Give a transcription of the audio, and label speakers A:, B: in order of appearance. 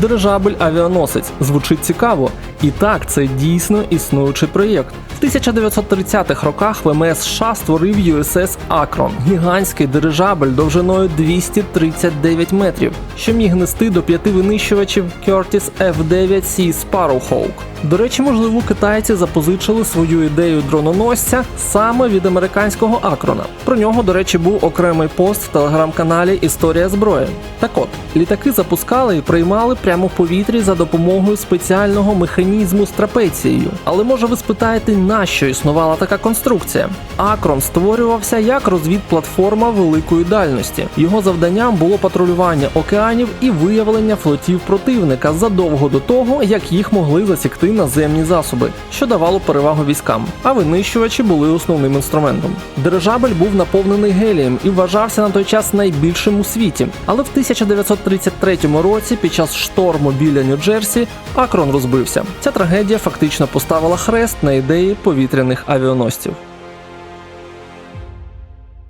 A: Дирижабель авіаносець звучить цікаво. І так, це дійсно існуючий проєкт. В 1930-х роках ВМС США створив USS Акрон, гігантський дирижабель довжиною 239 метрів, що міг нести до п'яти винищувачів Curtiss F-9 Sea Sparrowhawk. До речі, можливо, китайці запозичили свою ідею дрононосця саме від американського Акрона. Про нього, до речі, був окремий пост в телеграм-каналі Історія зброї. Так от, літаки запускали і приймали прямо в повітрі за допомогою спеціального механізму з трапецією. Але може ви спитаєте, на що існувала така конструкція? Акрон створювався як розвідплатформа великої дальності. Його завданням було патрулювання океанів і виявлення флотів противника задовго до того, як їх могли засікти наземні засоби, що давало перевагу військам. А винищувачі були основним інструментом. Дирижабель був наповнений гелієм і вважався на той час найбільшим у світі. Але в 1933 році, під час шторму біля Нью-Джерсі, Акрон розбився. Ця трагедія фактично поставила хрест на ідеї повітряних авіаносців.